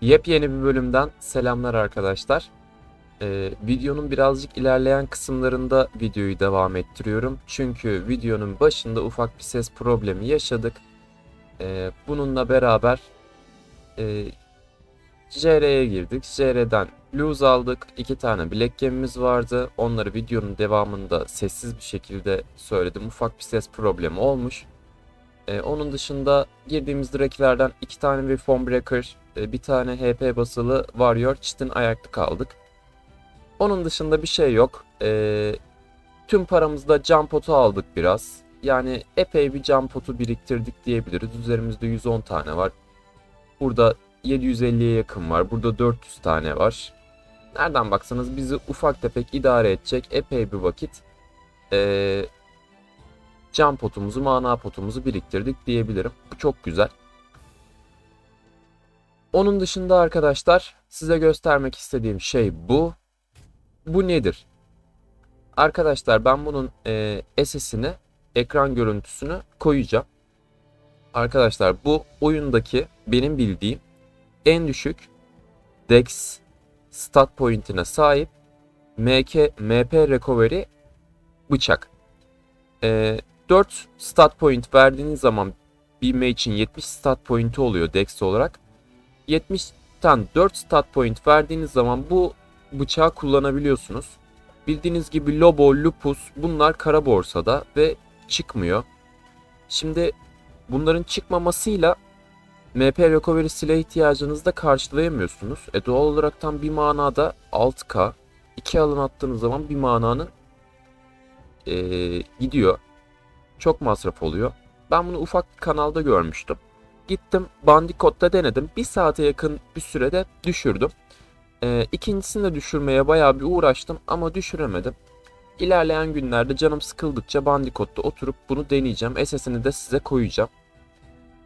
Yepyeni bir bölümden selamlar arkadaşlar. Ee, videonun birazcık ilerleyen kısımlarında videoyu devam ettiriyorum. Çünkü videonun başında ufak bir ses problemi yaşadık. Ee, bununla beraber e, girdik. JR'den lose aldık. İki tane black gemimiz vardı. Onları videonun devamında sessiz bir şekilde söyledim. Ufak bir ses problemi olmuş. Ee, onun dışında girdiğimiz direklerden iki tane bir foam breaker, bir tane HP basılı Warrior çitin ayakta kaldık. Onun dışında bir şey yok. Ee, tüm paramızda cam potu aldık biraz. Yani epey bir cam potu biriktirdik diyebiliriz. Üzerimizde 110 tane var. Burada 750'ye yakın var. Burada 400 tane var. Nereden baksanız bizi ufak tefek idare edecek epey bir vakit ee, cam potumuzu, mana potumuzu biriktirdik diyebilirim. Bu çok güzel. Onun dışında arkadaşlar size göstermek istediğim şey bu. Bu nedir? Arkadaşlar ben bunun e, SS'ini, ekran görüntüsünü koyacağım. Arkadaşlar bu oyundaki benim bildiğim en düşük Dex stat point'ine sahip MK, MP recovery bıçak. E, 4 stat point verdiğiniz zaman bir mage'in 70 stat point'i oluyor Dex olarak. 70'ten 4 stat point verdiğiniz zaman bu bıçağı kullanabiliyorsunuz. Bildiğiniz gibi Lobo, Lupus bunlar kara borsada ve çıkmıyor. Şimdi bunların çıkmamasıyla MP Recovery silah ihtiyacınızı da karşılayamıyorsunuz. E doğal olarak tam bir manada 6K 2 alın attığınız zaman bir mananın e, gidiyor. Çok masraf oluyor. Ben bunu ufak bir kanalda görmüştüm. Gittim Bandicoot'ta denedim. Bir saate yakın bir sürede düşürdüm. Ee, ikincisini de düşürmeye bayağı bir uğraştım ama düşüremedim. İlerleyen günlerde canım sıkıldıkça Bandicoot'ta oturup bunu deneyeceğim. SS'ini de size koyacağım.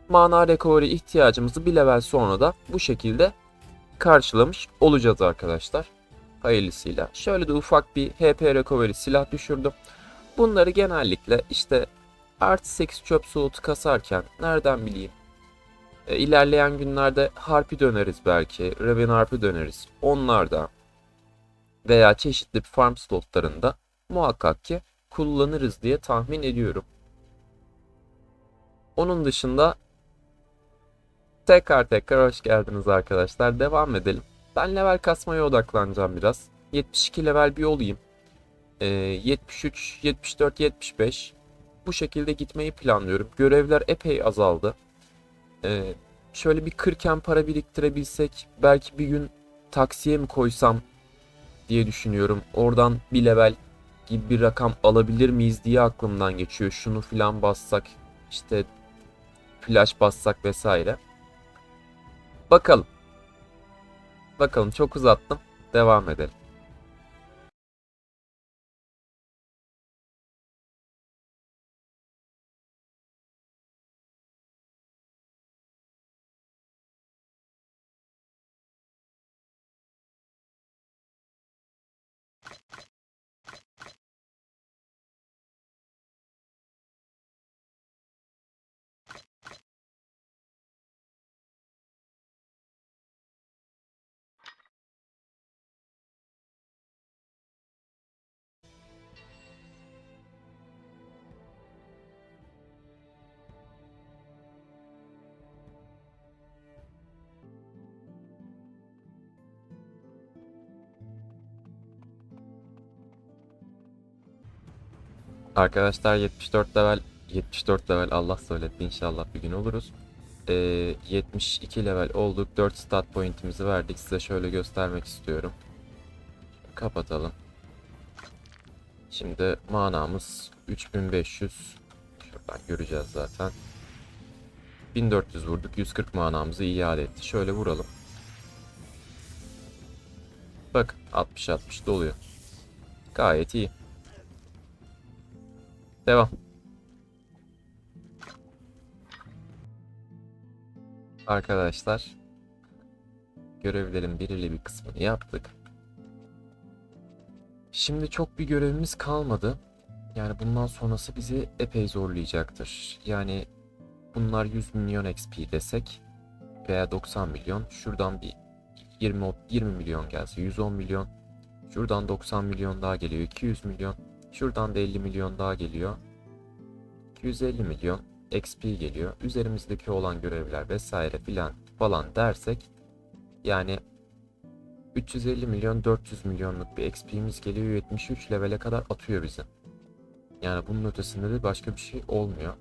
Mana recovery ihtiyacımızı bir level sonra da bu şekilde karşılamış olacağız arkadaşlar. Hayırlısıyla. Şöyle de ufak bir HP recovery silah düşürdüm. Bunları genellikle işte artı 8 çöp soğutu kasarken nereden bileyim e, ilerleyen günlerde harpi döneriz belki. Raven harpi döneriz. Onlarda veya çeşitli farm slotlarında muhakkak ki kullanırız diye tahmin ediyorum. Onun dışında tekrar tekrar hoş geldiniz arkadaşlar. Devam edelim. Ben level kasmaya odaklanacağım biraz. 72 level bir olayım. E, 73, 74, 75 bu şekilde gitmeyi planlıyorum. Görevler epey azaldı. Ee, şöyle bir kırken para biriktirebilsek belki bir gün taksiye mi koysam diye düşünüyorum. Oradan bir level gibi bir rakam alabilir miyiz diye aklımdan geçiyor. Şunu filan bassak işte flash bassak vesaire. Bakalım. Bakalım çok uzattım. Devam edelim. Arkadaşlar 74 level 74 level Allah söyletti inşallah bir gün oluruz. Ee, 72 level olduk. 4 stat pointimizi verdik. Size şöyle göstermek istiyorum. Kapatalım. Şimdi manamız 3500. Şuradan göreceğiz zaten. 1400 vurduk. 140 manamızı iade etti. Şöyle vuralım. Bak 60-60 doluyor. Gayet iyi. Devam. Arkadaşlar görevlerin belirli bir kısmını yaptık. Şimdi çok bir görevimiz kalmadı. Yani bundan sonrası bizi epey zorlayacaktır. Yani bunlar 100 milyon XP desek veya 90 milyon şuradan bir 20 20 milyon gelse 110 milyon. Şuradan 90 milyon daha geliyor. 200 milyon. Şuradan da 50 milyon daha geliyor. 250 milyon XP geliyor. Üzerimizdeki olan görevler vesaire filan falan dersek yani 350 milyon 400 milyonluk bir XP'miz geliyor 73 levele kadar atıyor bizi. Yani bunun ötesinde de başka bir şey olmuyor.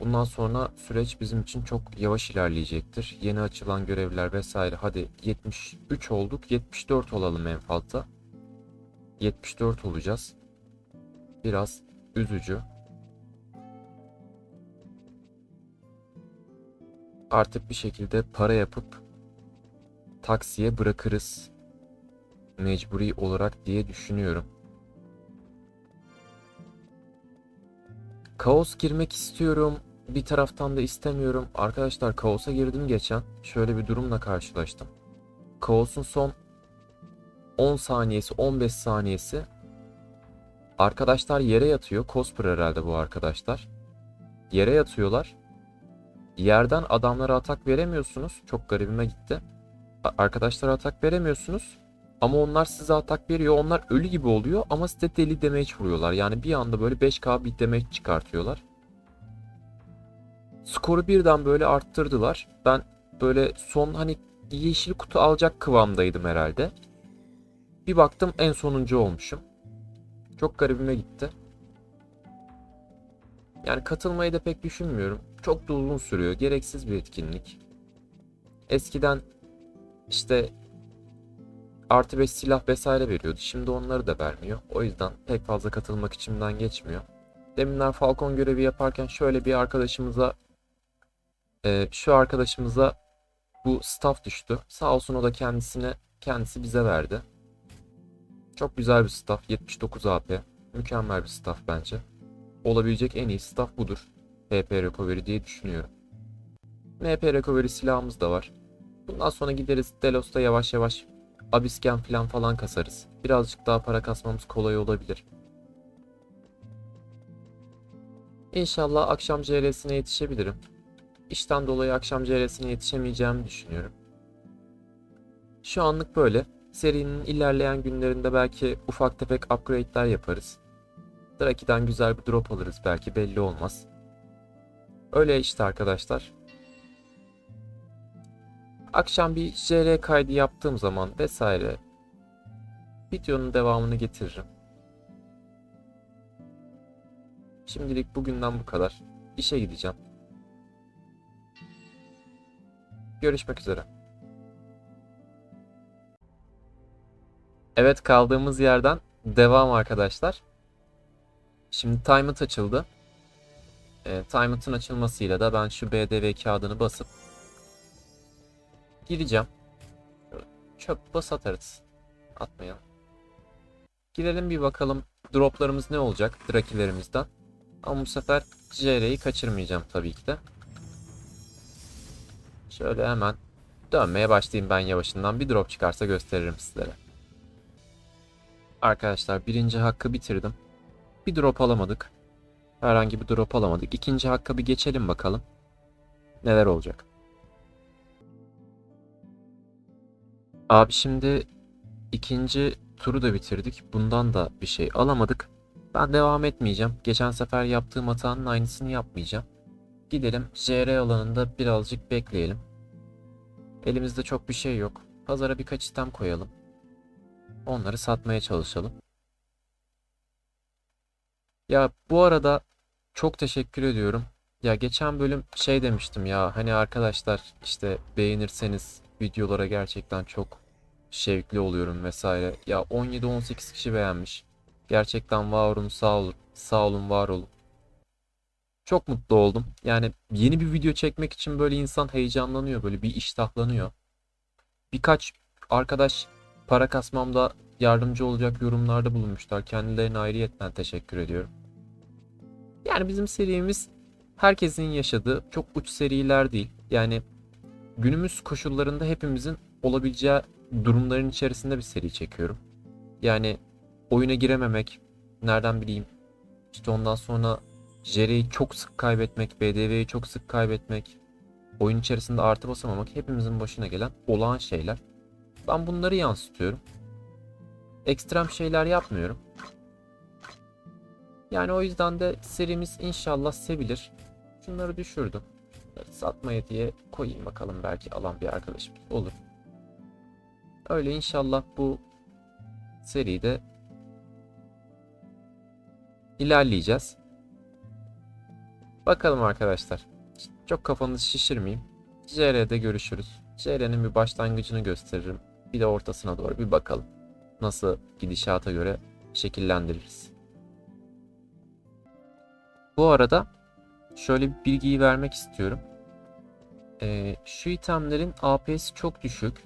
Bundan sonra süreç bizim için çok yavaş ilerleyecektir. Yeni açılan görevler vesaire hadi 73 olduk 74 olalım en fazla. 74 olacağız. Biraz üzücü. Artık bir şekilde para yapıp taksiye bırakırız. Mecburi olarak diye düşünüyorum. Kaos girmek istiyorum. Bir taraftan da istemiyorum. Arkadaşlar kaosa girdim geçen. Şöyle bir durumla karşılaştım. Kaos'un son 10 saniyesi, 15 saniyesi arkadaşlar yere yatıyor. Cosper herhalde bu arkadaşlar. Yere yatıyorlar. Yerden adamlara atak veremiyorsunuz. Çok garibime gitti. Arkadaşlara atak veremiyorsunuz. Ama onlar size atak veriyor. Onlar ölü gibi oluyor ama size deli damage vuruyorlar. Yani bir anda böyle 5k bir damage çıkartıyorlar. Skoru birden böyle arttırdılar. Ben böyle son hani yeşil kutu alacak kıvamdaydım herhalde. Bir baktım en sonuncu olmuşum. Çok garibime gitti. Yani katılmayı da pek düşünmüyorum. Çok da uzun sürüyor. Gereksiz bir etkinlik. Eskiden işte artı 5 silah vesaire veriyordu. Şimdi onları da vermiyor. O yüzden pek fazla katılmak içimden geçmiyor. Deminler Falcon görevi yaparken şöyle bir arkadaşımıza e, şu arkadaşımıza bu staff düştü. Sağ olsun o da kendisine kendisi bize verdi. Çok güzel bir staff. 79 AP. Mükemmel bir staff bence. Olabilecek en iyi staff budur. PP Recovery diye düşünüyorum. MP Recovery silahımız da var. Bundan sonra gideriz Delos'ta yavaş yavaş Abisken falan falan kasarız. Birazcık daha para kasmamız kolay olabilir. İnşallah akşam CR'sine yetişebilirim. İşten dolayı akşam CR'sine yetişemeyeceğimi düşünüyorum. Şu anlık böyle. Serinin ilerleyen günlerinde belki ufak tefek upgrade'ler yaparız. Draki'den güzel bir drop alırız belki belli olmaz. Öyle işte arkadaşlar. Akşam bir JR kaydı yaptığım zaman vesaire videonun devamını getiririm. Şimdilik bugünden bu kadar. İşe gideceğim. Görüşmek üzere. Evet kaldığımız yerden devam arkadaşlar. Şimdi Timeout açıldı. E, Timeout'un açılmasıyla da ben şu BDV kağıdını basıp gireceğim. Çöp bas atarız. Atmayalım. Girelim bir bakalım droplarımız ne olacak Drakilerimizden. Ama bu sefer JR'yi kaçırmayacağım tabii ki de. Şöyle hemen dönmeye başlayayım ben yavaşından. Bir drop çıkarsa gösteririm sizlere. Arkadaşlar birinci hakkı bitirdim. Bir drop alamadık. Herhangi bir drop alamadık. İkinci hakka bir geçelim bakalım. Neler olacak. Abi şimdi ikinci turu da bitirdik. Bundan da bir şey alamadık. Ben devam etmeyeceğim. Geçen sefer yaptığım hatanın aynısını yapmayacağım. Gidelim JR alanında birazcık bekleyelim. Elimizde çok bir şey yok. Pazara birkaç item koyalım. Onları satmaya çalışalım. Ya bu arada çok teşekkür ediyorum. Ya geçen bölüm şey demiştim ya hani arkadaşlar işte beğenirseniz videolara gerçekten çok şevkli oluyorum vesaire. Ya 17-18 kişi beğenmiş. Gerçekten var olun sağ olun. Sağ olun var olun. Çok mutlu oldum. Yani yeni bir video çekmek için böyle insan heyecanlanıyor. Böyle bir iştahlanıyor. Birkaç arkadaş para kasmamda yardımcı olacak yorumlarda bulunmuşlar. Kendilerine ayrıyetten teşekkür ediyorum. Yani bizim serimiz herkesin yaşadığı çok uç seriler değil. Yani günümüz koşullarında hepimizin olabileceği durumların içerisinde bir seri çekiyorum. Yani oyuna girememek, nereden bileyim. İşte ondan sonra Jerry'i çok sık kaybetmek, BDV'yi çok sık kaybetmek. oyun içerisinde artı basamamak hepimizin başına gelen olağan şeyler. Ben bunları yansıtıyorum. Ekstrem şeyler yapmıyorum. Yani o yüzden de serimiz inşallah sevilir. Şunları düşürdüm. Satmaya diye koyayım bakalım belki alan bir arkadaşımız olur. Öyle inşallah bu seride ilerleyeceğiz. Bakalım arkadaşlar. Çok kafanızı şişirmeyeyim. JR'de görüşürüz. JR'nin bir başlangıcını gösteririm. Bir de ortasına doğru bir bakalım. Nasıl gidişata göre şekillendiririz. Bu arada şöyle bir bilgiyi vermek istiyorum. Ee, şu itemlerin AP'si çok düşük.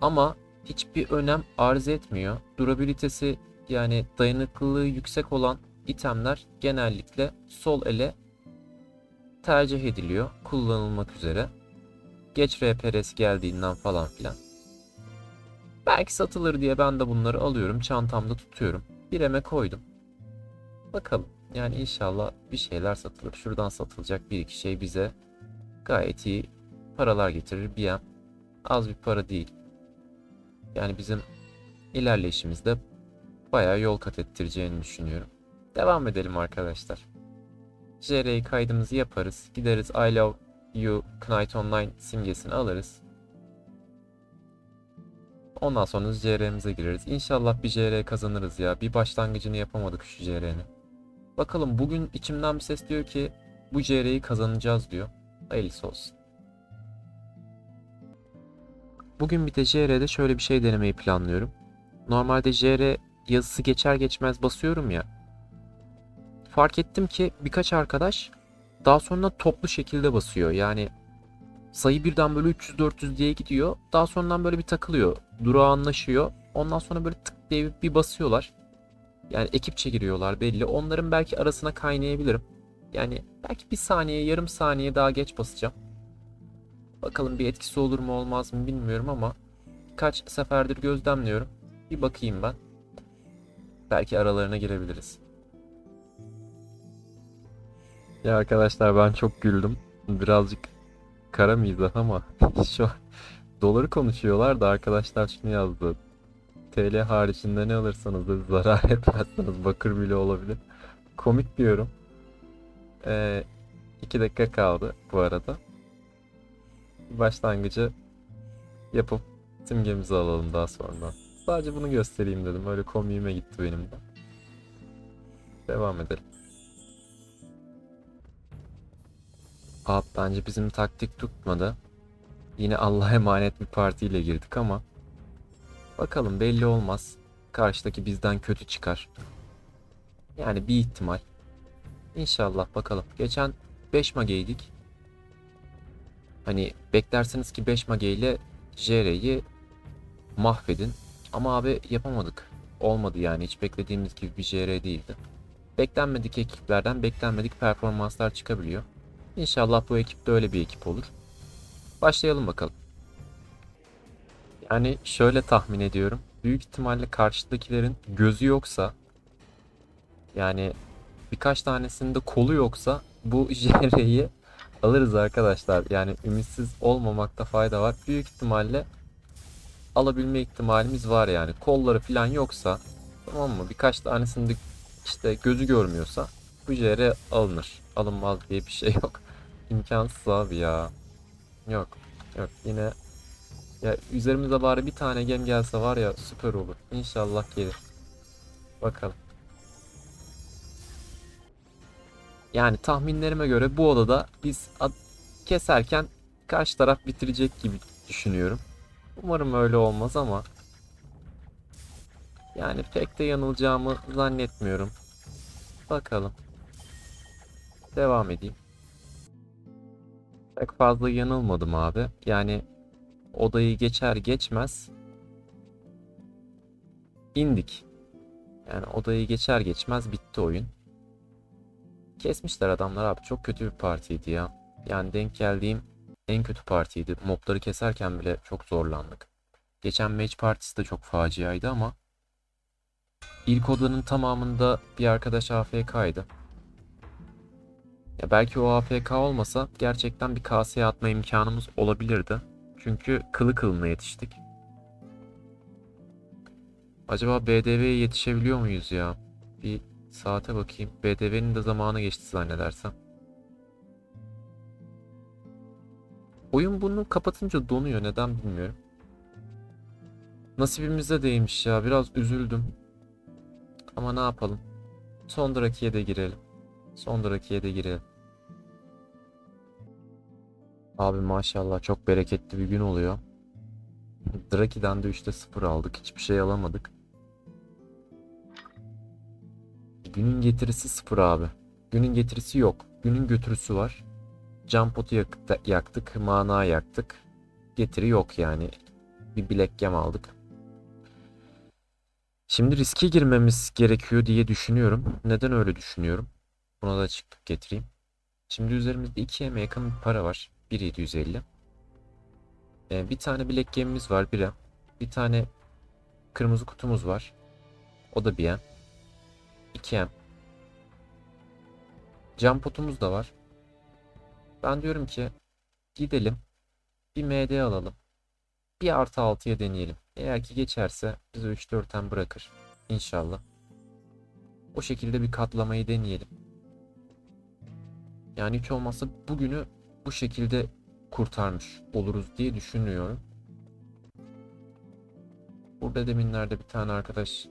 Ama hiçbir önem arz etmiyor. Durabilitesi yani dayanıklılığı yüksek olan itemler genellikle sol ele tercih ediliyor kullanılmak üzere. Geç RPRS geldiğinden falan filan. Belki satılır diye ben de bunları alıyorum çantamda tutuyorum. Bireme koydum. Bakalım yani inşallah bir şeyler satılır. Şuradan satılacak bir iki şey bize gayet iyi paralar getirir. Bir an az bir para değil. Yani bizim ilerleyişimizde bayağı yol kat ettireceğini düşünüyorum. Devam edelim arkadaşlar. JR'yi kaydımızı yaparız. Gideriz I love you Knight Online simgesini alırız. Ondan sonra JR'mize gireriz. İnşallah bir JR kazanırız ya. Bir başlangıcını yapamadık şu JR'nin. Bakalım bugün içimden bir ses diyor ki bu JR'yi kazanacağız diyor. Hayırlısı olsun. Bugün bir de JR'de şöyle bir şey denemeyi planlıyorum. Normalde JR yazısı geçer geçmez basıyorum ya. Fark ettim ki birkaç arkadaş daha sonra toplu şekilde basıyor. Yani sayı birden böyle 300-400 diye gidiyor. Daha sonradan böyle bir takılıyor. Durağanlaşıyor. Ondan sonra böyle tık diye bir basıyorlar. Yani ekipçe giriyorlar belli. Onların belki arasına kaynayabilirim. Yani belki bir saniye, yarım saniye daha geç basacağım. Bakalım bir etkisi olur mu olmaz mı bilmiyorum ama kaç seferdir gözlemliyorum. Bir bakayım ben. Belki aralarına girebiliriz. Ya arkadaşlar ben çok güldüm. Birazcık kara mizah ama şu an doları konuşuyorlar da arkadaşlar şunu yazdı. TL haricinde ne alırsanız da zarar etmezseniz bakır bile olabilir. Komik diyorum. Ee, iki dakika kaldı bu arada. Başlangıcı yapıp simgemizi alalım daha sonra. Sadece bunu göstereyim dedim. Öyle komiğime gitti benim de. Devam edelim. Abi bence bizim taktik tutmadı. Yine Allah'a emanet bir partiyle girdik ama bakalım belli olmaz. Karşıdaki bizden kötü çıkar. Yani bir ihtimal. İnşallah bakalım. Geçen 5 mageydik. Hani beklersiniz ki 5 mage ile JR'yi mahvedin. Ama abi yapamadık. Olmadı yani hiç beklediğimiz gibi bir JR değildi. Beklenmedik ekiplerden beklenmedik performanslar çıkabiliyor. İnşallah bu ekip de öyle bir ekip olur. Başlayalım bakalım. Yani şöyle tahmin ediyorum. Büyük ihtimalle karşıdakilerin gözü yoksa yani birkaç tanesinde kolu yoksa bu JR'yi alırız arkadaşlar. Yani ümitsiz olmamakta fayda var. Büyük ihtimalle alabilme ihtimalimiz var yani. Kolları falan yoksa tamam mı? Birkaç tanesinde işte gözü görmüyorsa JR alınır. Alınmaz diye bir şey yok. İmkansız abi ya. Yok. Yok yine ya üzerimize bari bir tane gem gelse var ya süper olur. İnşallah gelir. Bakalım. Yani tahminlerime göre bu odada biz keserken karşı taraf bitirecek gibi düşünüyorum. Umarım öyle olmaz ama yani pek de yanılacağımı zannetmiyorum. Bakalım. Devam edeyim. Pek fazla yanılmadım abi. Yani odayı geçer geçmez indik. Yani odayı geçer geçmez bitti oyun. Kesmişler adamlar abi. Çok kötü bir partiydi ya. Yani denk geldiğim en kötü partiydi. Mobları keserken bile çok zorlandık. Geçen match partisi de çok faciaydı ama ilk odanın tamamında bir arkadaş AFK'ydı. Ya belki o AFK olmasa gerçekten bir kaseye atma imkanımız olabilirdi. Çünkü kılı kılına yetiştik. Acaba BDV'ye yetişebiliyor muyuz ya? Bir saate bakayım. BDV'nin de zamanı geçti zannedersem. Oyun bunu kapatınca donuyor. Neden bilmiyorum. Nasibimize değmiş ya. Biraz üzüldüm. Ama ne yapalım? Son Draki'ye de girelim. Son Draki'ye de girelim. Abi maşallah çok bereketli bir gün oluyor. Draki'den de 3'te 0 aldık. Hiçbir şey alamadık. Günün getirisi 0 abi. Günün getirisi yok. Günün götürüsü var. Can potu yak- yaktık. Mana yaktık. Getiri yok yani. Bir bilek gem aldık. Şimdi riske girmemiz gerekiyor diye düşünüyorum. Neden öyle düşünüyorum? Buna da açıklık getireyim. Şimdi üzerimizde 2 yakın bir para var. 1.750. Ee, bir tane bilek gemimiz var 1'e. Bir tane kırmızı kutumuz var. O da 1'e. 2M. Cam potumuz da var. Ben diyorum ki gidelim. Bir MD alalım. Bir artı 6'ya deneyelim. Eğer ki geçerse bize 3-4'ten bırakır. İnşallah. O şekilde bir katlamayı deneyelim. Yani hiç olmazsa bugünü bu şekilde kurtarmış oluruz diye düşünüyorum. Burada deminlerde bir tane arkadaş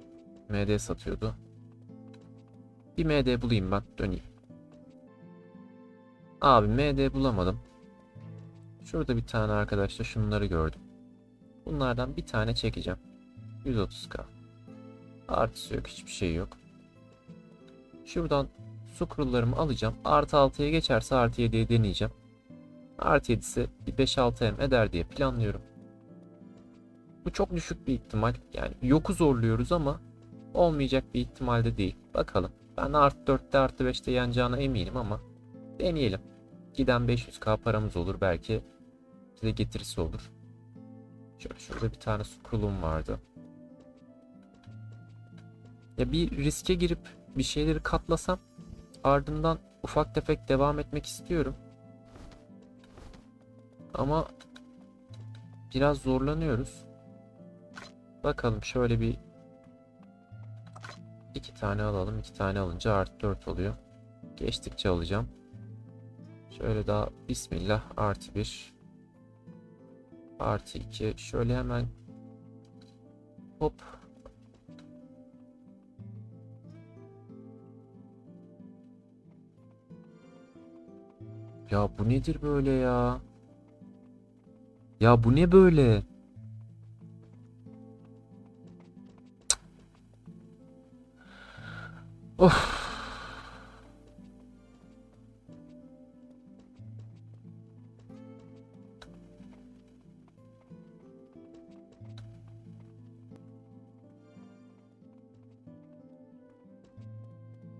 MD satıyordu. Bir MD bulayım ben döneyim. Abi MD bulamadım. Şurada bir tane arkadaşla şunları gördüm. Bunlardan bir tane çekeceğim. 130k. Artısı yok hiçbir şey yok. Şuradan scroll'larımı alacağım. Artı 6'ya geçerse artı 7'ye deneyeceğim. Artı 7'si bir 5-6M eder diye planlıyorum. Bu çok düşük bir ihtimal. Yani yoku zorluyoruz ama olmayacak bir ihtimalde değil. Bakalım. Ben artı 4'te artı 5'te yanacağına eminim ama deneyelim. Giden 500k paramız olur. Belki bize getirisi olur. Şöyle şurada bir tane scroll'um vardı. Ya bir riske girip bir şeyleri katlasam ardından ufak tefek devam etmek istiyorum. Ama biraz zorlanıyoruz. Bakalım şöyle bir iki tane alalım. iki tane alınca artı 4 oluyor. Geçtikçe alacağım. Şöyle daha bismillah artı 1 artı 2 şöyle hemen hop Ya bu nedir böyle ya? Ya bu ne böyle? Of.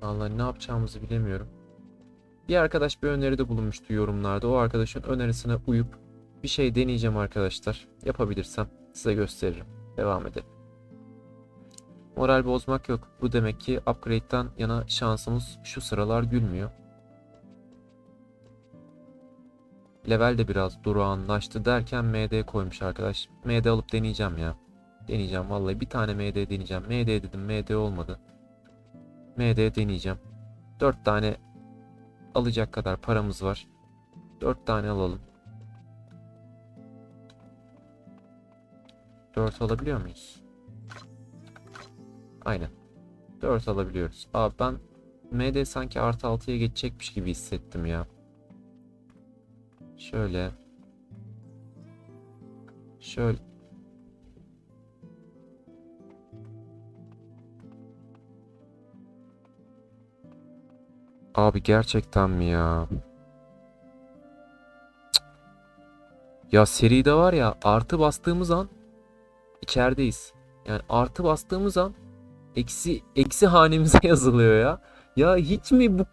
Vallahi ne yapacağımızı bilemiyorum. Bir arkadaş bir öneride bulunmuştu yorumlarda. O arkadaşın önerisine uyup bir şey deneyeceğim arkadaşlar. Yapabilirsem size gösteririm. Devam edelim. Moral bozmak yok. Bu demek ki upgrade'den yana şansımız şu sıralar gülmüyor. Level de biraz durağanlaştı derken MD koymuş arkadaş. MD alıp deneyeceğim ya. Deneyeceğim vallahi bir tane MD deneyeceğim. MD dedim MD olmadı. MD deneyeceğim. 4 tane alacak kadar paramız var. 4 tane alalım. 4 alabiliyor muyuz? Aynen. 4 alabiliyoruz. Abi ben MD sanki artı 6'ya geçecekmiş gibi hissettim ya. Şöyle. Şöyle. Abi gerçekten mi ya? Cık. Ya seride var ya artı bastığımız an içerideyiz. Yani artı bastığımız an eksi eksi hanemize yazılıyor ya. Ya hiç mi bu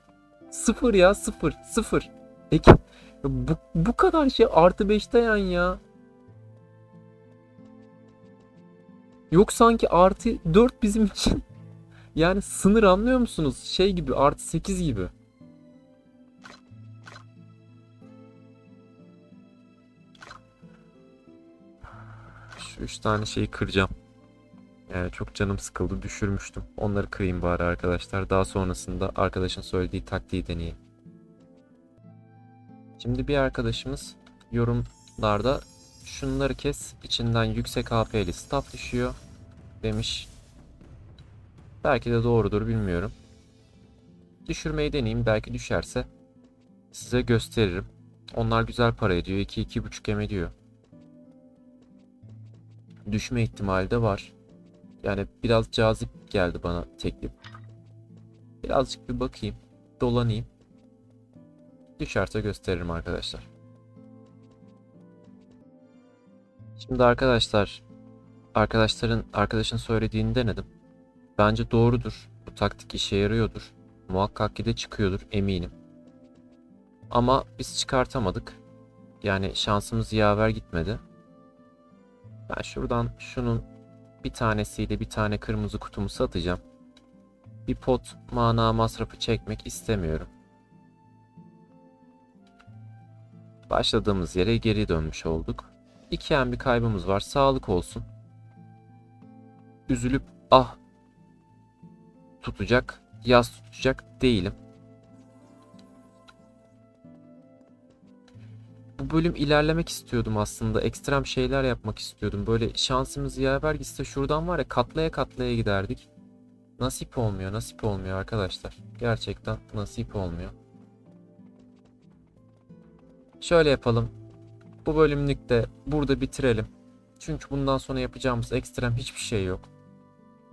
sıfır ya sıfır sıfır. Eki, bu, bu kadar şey artı 5'te yan ya. Yok sanki artı 4 bizim için. Yani sınır anlıyor musunuz? Şey gibi artı 8 gibi. Şu üç tane şeyi kıracağım. Yani çok canım sıkıldı düşürmüştüm. Onları kırayım bari arkadaşlar. Daha sonrasında arkadaşın söylediği taktiği deneyeyim. Şimdi bir arkadaşımız yorumlarda şunları kes içinden yüksek HP'li staff düşüyor demiş. Belki de doğrudur bilmiyorum. Düşürmeyi deneyeyim belki düşerse size gösteririm. Onlar güzel para ediyor. 2-2,5 em ediyor. Düşme ihtimali de var. Yani biraz cazip geldi bana teklif. Birazcık bir bakayım. Dolanayım. Düşerse gösteririm arkadaşlar. Şimdi arkadaşlar arkadaşların arkadaşın söylediğini denedim. Bence doğrudur. Bu taktik işe yarıyordur. Muhakkak ki de çıkıyordur eminim. Ama biz çıkartamadık. Yani şansımız yaver gitmedi. Ben şuradan şunun bir tanesiyle bir tane kırmızı kutumu satacağım. Bir pot mana masrafı çekmek istemiyorum. Başladığımız yere geri dönmüş olduk. İki en bir kaybımız var. Sağlık olsun. Üzülüp ah tutacak, yaz tutacak değilim. Bu bölüm ilerlemek istiyordum aslında. Ekstrem şeyler yapmak istiyordum. Böyle şansımız yaver gitse şuradan var ya katlaya katlaya giderdik. Nasip olmuyor, nasip olmuyor arkadaşlar. Gerçekten nasip olmuyor. Şöyle yapalım. Bu bölümlük de burada bitirelim. Çünkü bundan sonra yapacağımız ekstrem hiçbir şey yok.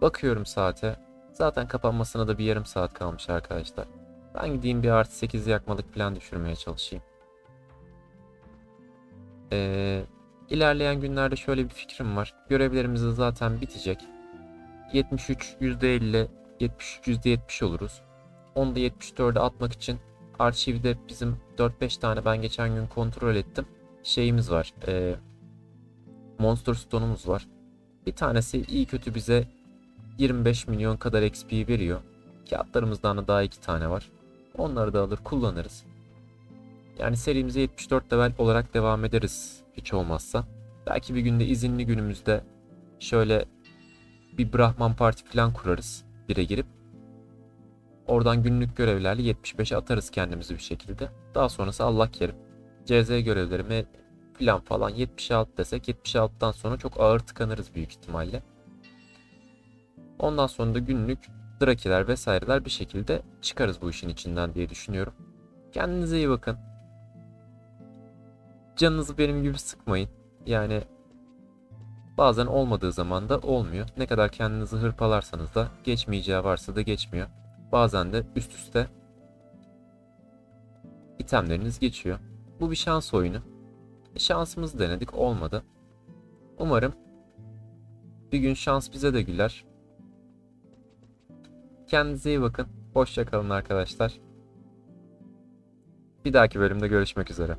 Bakıyorum saate. Zaten kapanmasına da bir yarım saat kalmış arkadaşlar. Ben gideyim bir artı 8 yakmalık plan düşürmeye çalışayım. Ee, ilerleyen günlerde şöyle bir fikrim var. Görevlerimiz zaten bitecek. 73 %50, 73 %70 oluruz. Onu da 74'e atmak için arşivde bizim 4-5 tane ben geçen gün kontrol ettim. Şeyimiz var. ee, Monster Stone'umuz var. Bir tanesi iyi kötü bize 25 milyon kadar XP veriyor. Kağıtlarımızdan da daha iki tane var. Onları da alır kullanırız. Yani serimize 74 level olarak devam ederiz hiç olmazsa. Belki bir günde izinli günümüzde şöyle bir Brahman Parti falan kurarız. Bire girip. Oradan günlük görevlerle 75'e atarız kendimizi bir şekilde. Daha sonrası Allah kerim. CZ görevlerime plan falan 76 desek 76'dan sonra çok ağır tıkanırız büyük ihtimalle. Ondan sonra da günlük drakiler vesaireler bir şekilde çıkarız bu işin içinden diye düşünüyorum. Kendinize iyi bakın. Canınızı benim gibi sıkmayın. Yani bazen olmadığı zaman da olmuyor. Ne kadar kendinizi hırpalarsanız da geçmeyeceği varsa da geçmiyor. Bazen de üst üste itemleriniz geçiyor. Bu bir şans oyunu. E, şansımızı denedik olmadı. Umarım bir gün şans bize de güler. Kendinize iyi bakın. Hoşça kalın arkadaşlar. Bir dahaki bölümde görüşmek üzere.